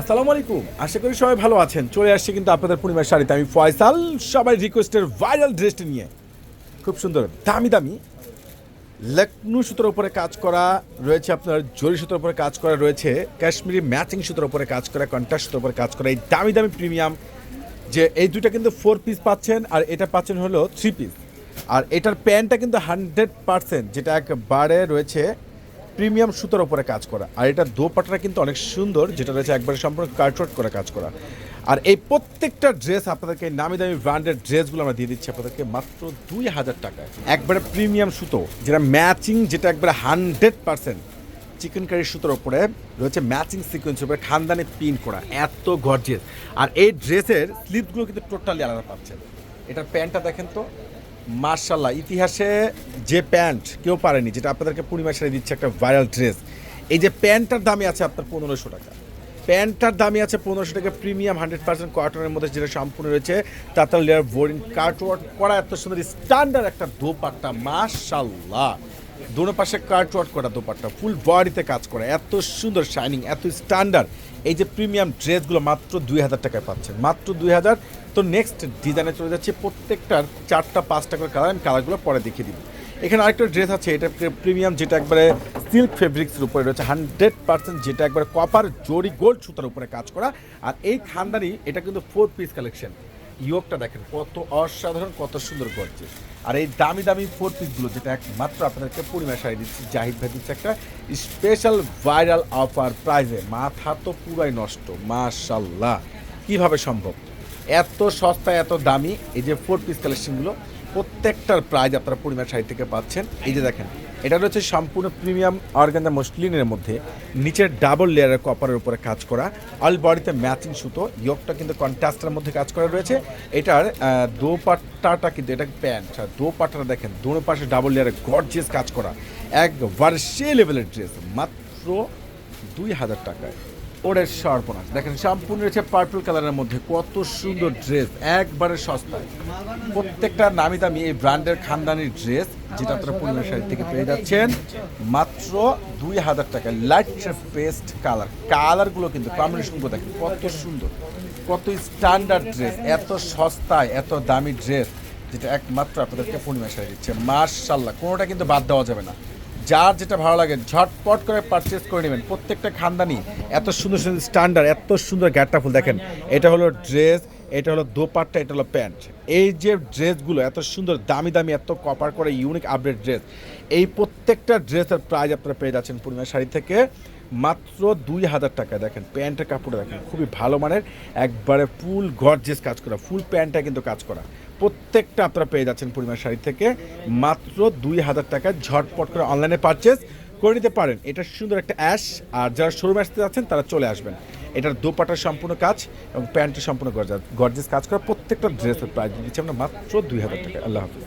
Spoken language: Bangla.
আসসালামু আলাইকুম। আশা করি সবাই ভালো আছেন। চলে আসছে কিন্তু আপনাদের পূর্ণিমার শাড়িতে। আমি ফয়সাল সবাই রিকোয়েস্টের ভাইরাল ড্রেসটি নিয়ে। খুব সুন্দর, দামি দামি। লখনৌ সুতোর উপরে কাজ করা রয়েছে আপনার, জরি সুতোর উপরে কাজ করা রয়েছে, কাশ্মীরি ম্যাচিং সুতোর উপরে কাজ করা, কন্ট্রাস্ট সুতোর উপরে কাজ করা। এই দামি দামি প্রিমিয়াম যে এই দুইটা কিন্তু ফোর পিস পাচ্ছেন, আর এটা পাচ্ছেন হলো থ্রি পিস আর এটার প্যান্টটা কিন্তু হান্ড্রেড পার্সেন্ট যেটা একবারে রয়েছে প্রিমিয়াম সুতোর উপরে কাজ করা। আর এটা দোপাট্টাটা কিন্তু অনেক সুন্দর, যেটা রয়েছে একবারে সম্পূর্ণ কার্টওয়ার্ক করে কাজ করা। আর এই প্রত্যেকটা ড্রেস আপনাদেরকে নামি দামি ব্র্যান্ডের ড্রেসগুলো আমরা দিয়ে দিচ্ছি আপনাদেরকে মাত্র দুই হাজার টাকায়। একবারে প্রিমিয়াম সুতো, যেটা ম্যাচিং যেটা একবারে হান্ড্রেড পার্সেন্ট চিকেন কারি সুতোর ওপরে রয়েছে ম্যাচিং সিকোয়েন্স উপরে খানদানে পিন করা, এত গর্জিয়াস আর এই ড্রেসের স্লিপগুলো কিন্তু টোটালি আলাদা পাচ্ছেন। এটার প্যান্টটা দেখেন তো মার্শাল্লাহ, ইতিহাসে যে প্যান্ট কেউ পারেনি, যেটা আপনাদেরকে পূর্ণিমা সারে দিচ্ছে একটা ভাইরাল ড্রেস, এই যে প্যান্টটার দামই আছে আপনার পনেরোশো টাকা। প্যান্টটার দামই আছে পনেরোশো টাকা, প্রিমিয়াম হান্ড্রেড পার্সেন্ট কটনের মধ্যে যেটা সম্পূর্ণ রয়েছে তাতে লেয়ার বোরিং কার্টওয়ার্ক করা, এত সুন্দর স্ট্যান্ডার্ড একটা দোপাট্টা, মার্শাল্লাহ। দোনো পাশে কার্টওয়ার্ক করা দোপাট্টা ফুল বডিতে কাজ করা, এত সুন্দর শাইনিং এত স্ট্যান্ডার্ড এই যে প্রিমিয়াম ড্রেসগুলো মাত্র দুই হাজার টাকায় পাচ্ছেন, মাত্র দুই হাজার। তো নেক্সট ডিজাইনে চলে যাচ্ছে, প্রত্যেকটার চারটা, পাঁচটা করে কালার আমি কালারগুলো পরে দেখিয়ে দিব। এখানে আরেকটা ড্রেস আছে, এটা প্রিমিয়াম যেটা একবারে সিল্ক ফেব্রিক্সের উপরে রয়েছে হান্ড্রেড পার্সেন্ট যেটা একবারে কপার জরি গোল্ড সুতার উপরে কাজ করা। আর এই খানদানি এটা কিন্তু ফোর পিস কালেকশন ইয়োগটা দেখেন, কত অসাধারণ, কত সুন্দর করছে আর এই দামি দামি ফোর পিসগুলো যেটা একমাত্র আপনাদেরকে পরিমাণ শাড়ি দিচ্ছি, জাহিদ ভাই দিচ্ছে একটা স্পেশাল ভাইরাল অফার প্রাইজে মাথা তো পুরাই নষ্ট মাশাল্লাহ কীভাবে সম্ভব? এত সস্তা এত দামি, এই যে ফোর পিস কালেকশনগুলো প্রত্যেকটার প্রাইজ আপনারা পরিমাণ শাড়ি থেকে পাচ্ছেন। এই যে দেখেন, এটা রয়েছে সম্পূর্ণ প্রিমিয়াম অর্গানজা মসলিনের মধ্যে, নিচের ডাবল লেয়ারের কপারের উপরে কাজ করা অল বডিতে ম্যাচিং সুতো ইয়কটা কিন্তু কন্ট্রাস্টের মধ্যে কাজ করা রয়েছে। এটার দোপাট্টাটা কিন্তু, এটা প্যান্ট আর দোপাট্টাটা দেখেন, দোনো পাশে ডাবল লেয়ারের গর্জিয়াস কাজ করা একবারে সে লেভেলের ড্রেস মাত্র দুই হাজার টাকায়। ওরের সর্বনাশ। দেখেন সম্পূর্ণ রয়েছে পার্পল কালারের মধ্যে কত সুন্দর ড্রেস একবারে সস্তায়। প্রত্যেকটা নামি দামি এই ব্র্যান্ডের খানদানির ড্রেস যেটা আপনারা পূর্ণিমা শাড়ি থেকে পেয়ে যাচ্ছেন, মাত্র দুই হাজার টাকা লাইট পেস্ট কালার কালারগুলো কিন্তু কম্বিনেশনগুলো দেখেন, কত সুন্দর, কত স্ট্যান্ডার্ড ড্রেস এত সস্তায়, এত দামি ড্রেস যেটা একমাত্র আপনাদেরকে পূর্ণিমা শাড়ি দিচ্ছে। মার্শাল্লাহ কোনোটা কিন্তু বাদ দেওয়া যাবে না। যার যেটা ভালো লাগে, ঝটপট করে পারচেস করে নেবেন। প্রত্যেকটা খানদানি এত সুন্দর সুন্দর স্ট্যান্ডার্ড এত সুন্দর গ্যাটটা ফুল দেখেন। এটা হলো ড্রেস এটা হলো দোপাট্টা, এটা হলো প্যান্ট এই যে ড্রেসগুলো এত সুন্দর, দামি দামি, এত কপার করে ইউনিক আপডেট ড্রেস এই প্রত্যেকটা ড্রেসের প্রাইস আপনারা পেয়ে যাচ্ছেন পূর্ণিমা শাড়ি থেকে মাত্র দুই হাজার টাকা। দেখেন প্যান্টের কাপড় দেখেন, খুবই ভালো মানের, একবারে ফুল গর্জেস কাজ করা ফুল প্যান্টটা কিন্তু কাজ করা। প্রত্যেকটা আপনারা পেয়ে যাচ্ছেন পরিমাণ শাড়ি থেকে। মাত্র দুই হাজার টাকায় ঝটপট করে অনলাইনে পারচেস করে নিতে পারেন। এটা সুন্দর একটা অ্যাশ আর যারা শোরুমে আসতে যাচ্ছেন, তারা চলে আসবেন। এটার দোপাটার সম্পূর্ণ কাজ এবং প্যান্টের সম্পূর্ণ গরজা গরজেস কাজ করা প্রত্যেকটা ড্রেসের প্রাইস দিচ্ছে আমরা মাত্র দুই হাজার টাকা আল্লাহ হাফিজ।